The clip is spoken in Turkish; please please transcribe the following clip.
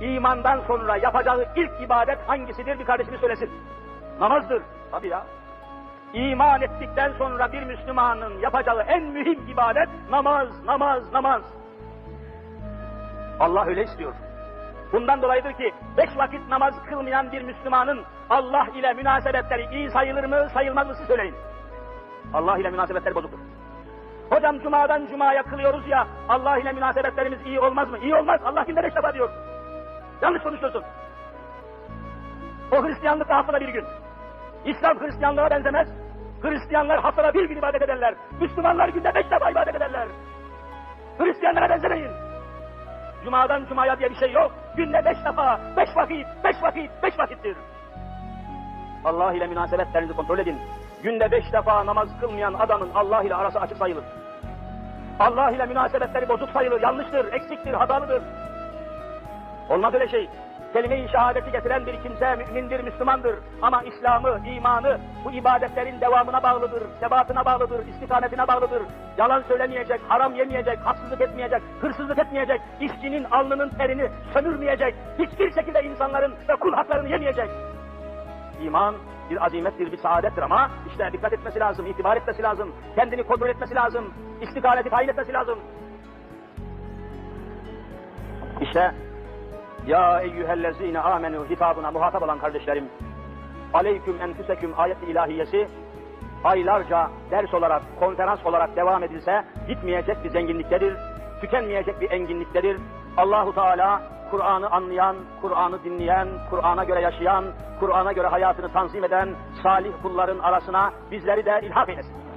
imandan sonra yapacağı ilk ibadet hangisidir bir kardeşimiz söylesin. Namazdır. Tabii ya. İman ettikten sonra bir Müslümanın yapacağı en mühim ibadet namaz, namaz, namaz. Allah öyle istiyor. Bundan dolayıdır ki beş vakit namaz kılmayan bir Müslümanın Allah ile münasebetleri iyi sayılır mı sayılmaz mı siz söyleyin. Allah ile münasebetleri bozuktur. Hocam cumadan cumaya kılıyoruz ya Allah ile münasebetlerimiz iyi olmaz mı? İyi olmaz. Allah günde beş defa diyor. Yanlış konuşuyorsun. O Hristiyanlık da haftada bir gün. İslam Hristiyanlığa benzemez. Hristiyanlar haftada bir gün ibadet ederler. Müslümanlar günde beş defa ibadet ederler. Hristiyanlara benzemeyin. Cumadan cumaya diye bir şey yok. Günde beş defa, beş vakit, beş vakit, beş vakittir. Allah ile münasebetlerinizi kontrol edin. Günde beş defa namaz kılmayan adamın Allah ile arası açık sayılır. Allah ile münasebetleri bozuk sayılır, yanlıştır, eksiktir, hatalıdır. Olmaz öyle şey. Kelime-i şehadeti getiren bir kimse mümindir, Müslümandır. Ama İslam'ı, imanı bu ibadetlerin devamına bağlıdır, sebatına bağlıdır, istikametine bağlıdır. Yalan söylemeyecek, haram yemeyecek, haksızlık etmeyecek, hırsızlık etmeyecek, işçinin alnının terini sömürmeyecek, hiçbir şekilde insanların ve kul haklarını yemeyecek. İman bir azimettir, bir saadettir ama işte dikkat etmesi lazım, itibar etmesi lazım, kendini kontrol etmesi lazım, istikameti tayin etmesi lazım. İşte ya eyyühellezine amenu hitabına muhatap olan kardeşlerim, aleyküm enfüseküm ayet-i ilahiyesi aylarca ders olarak, konferans olarak devam edilse bitmeyecek bir zenginliktedir, tükenmeyecek bir enginliktedir. Allahu Teala Kur'an'ı anlayan, Kur'an'ı dinleyen, Kur'an'a göre yaşayan, Kur'an'a göre hayatını tanzim eden salih kulların arasına bizleri de ilhak eylesin.